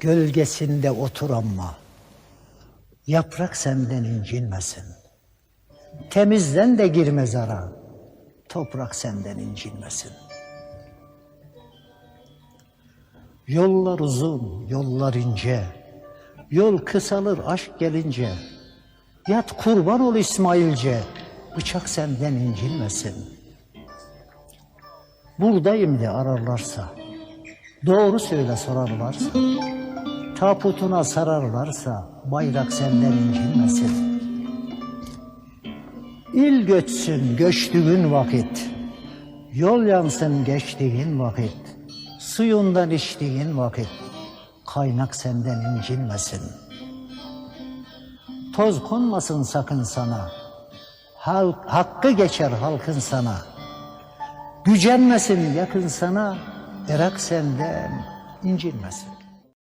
Gölgesinde otur ama yaprak senden incinmesin. Temizden de girme zara, toprak senden incinmesin. Yollar uzun, yollar ince, yol kısalır aşk gelince. Yat kurban ol İsmailce, bıçak senden incinmesin. Buradayım de ararlarsa, doğru söyle sorarlarsa, taputuna sararlarsa bayrak senden incinmesin. İl göçsün göçtüğün vakit, yol yansın geçtiğin vakit, suyundan içtiğin vakit, kaynak senden incinmesin. Toz konmasın sakın sana, halk, hakkı geçer halkın sana. Gücenmesin yakın sana, Irak senden incinmesin.